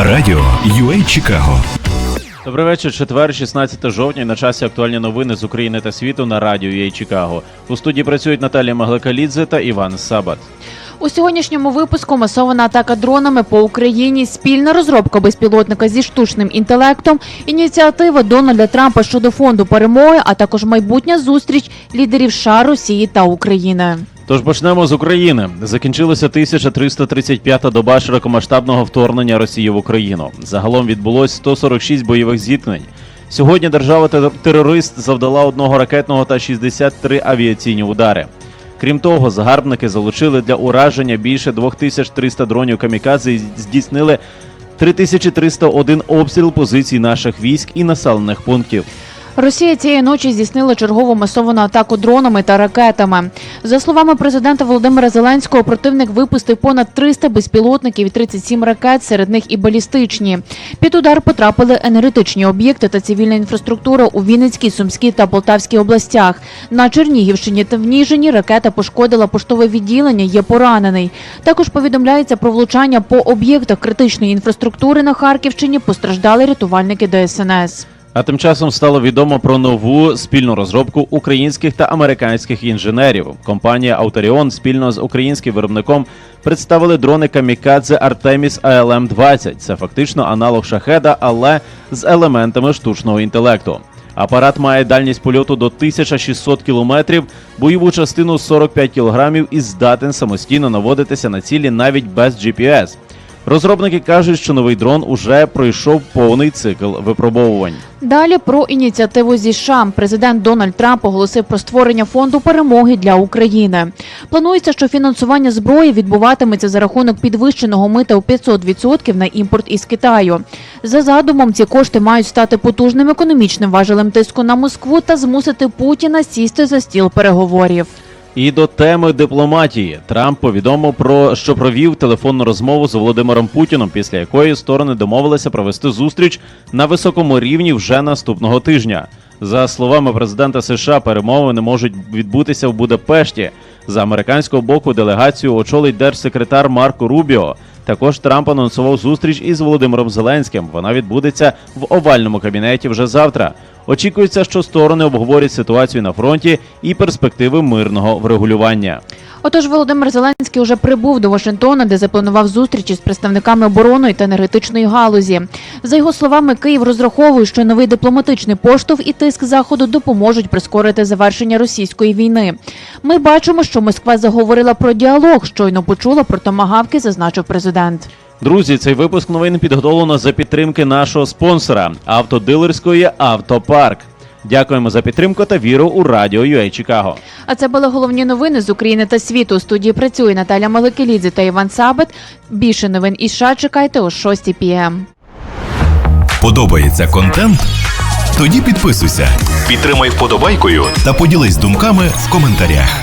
Радіо UA Чикаго. Добрий вечір, четвер, 16 жовтня. На часі актуальні новини з України та світу на радіо UA Чикаго. У студії працюють Наталія Маглакалідзе та Іван Сабат. У сьогоднішньому випуску масована атака дронами по Україні, спільна розробка безпілотника зі штучним інтелектом, ініціатива Дональда Трампа щодо фонду перемоги, а також майбутня зустріч лідерів США, Росії та України. Тож почнемо з України. Закінчилася 1335-та доба широкомасштабного вторгнення Росії в Україну. Загалом відбулось 146 бойових зіткнень. Сьогодні держава-терорист завдала одного ракетного та 63 авіаційні удари. Крім того, загарбники залучили для ураження більше 2300 дронів камікадзе і здійснили 3301 обстріл позицій наших військ і населених пунктів. Росія цієї ночі здійснила чергову масовану атаку дронами та ракетами. За словами президента Володимира Зеленського, противник випустив понад 300 безпілотників і 37 ракет, серед них і балістичні. Під удар потрапили енергетичні об'єкти та цивільна інфраструктура у Вінницькій, Сумській та Полтавській областях. На Чернігівщині та в Ніжині ракета пошкодила поштове відділення. Є поранений. Також повідомляється про влучання по об'єктах критичної інфраструктури на Харківщині. Постраждали рятувальники ДСНС. А тим часом стало відомо про нову спільну розробку українських та американських інженерів. Компанія Ауторіон спільно з українським виробником представили дрони Камікадзе Artemis ALM 20 Це фактично аналог шахеда, але з елементами штучного інтелекту. Апарат має дальність польоту до 1600 кілометрів, бойову частину 45 кілограмів і здатен самостійно наводитися на цілі навіть без GPS. Розробники кажуть, що новий дрон уже пройшов повний цикл випробовувань. Далі про ініціативу зі США. Президент Дональд Трамп оголосив про створення фонду перемоги для України. Планується, що фінансування зброї відбуватиметься за рахунок підвищеного мита у 500% на імпорт із Китаю. За задумом, ці кошти мають стати потужним економічним важелем тиску на Москву та змусити Путіна сісти за стіл переговорів. І до теми дипломатії Трамп повідомив про що провів телефонну розмову з Володимиром Путіном, після якої сторони домовилися провести зустріч на високому рівні вже наступного тижня. За словами президента США, перемови не можуть відбутися в Будапешті. За американського боку делегацію очолить держсекретар Марко Рубіо. Також Трамп анонсував зустріч із Володимиром Зеленським. Вона відбудеться в овальному кабінеті вже завтра. Очікується, що сторони обговорять ситуацію на фронті і перспективи мирного врегулювання. Отож, Володимир Зеленський уже прибув до Вашингтона, де запланував зустрічі з представниками оборонної та енергетичної галузі. За його словами, Київ розраховує, що новий дипломатичний поштовх і тиск заходу допоможуть прискорити завершення російської війни. Ми бачимо, що Москва заговорила про діалог. Щойно почула про томагавки, зазначив президент. Друзі, цей випуск новин підготовлено за підтримки нашого спонсора автодилерської Автопарк. Дякуємо за підтримку та віру у радіо UA Чикаго. А це були головні новини з України та світу. У студії працює Наталя Маликелідзе та Іван Сабет. Більше новин із США чекайте о 6 пм. Подобається контент? Тоді підписуйся, підтримай вподобайкою та поділись думками в коментарях.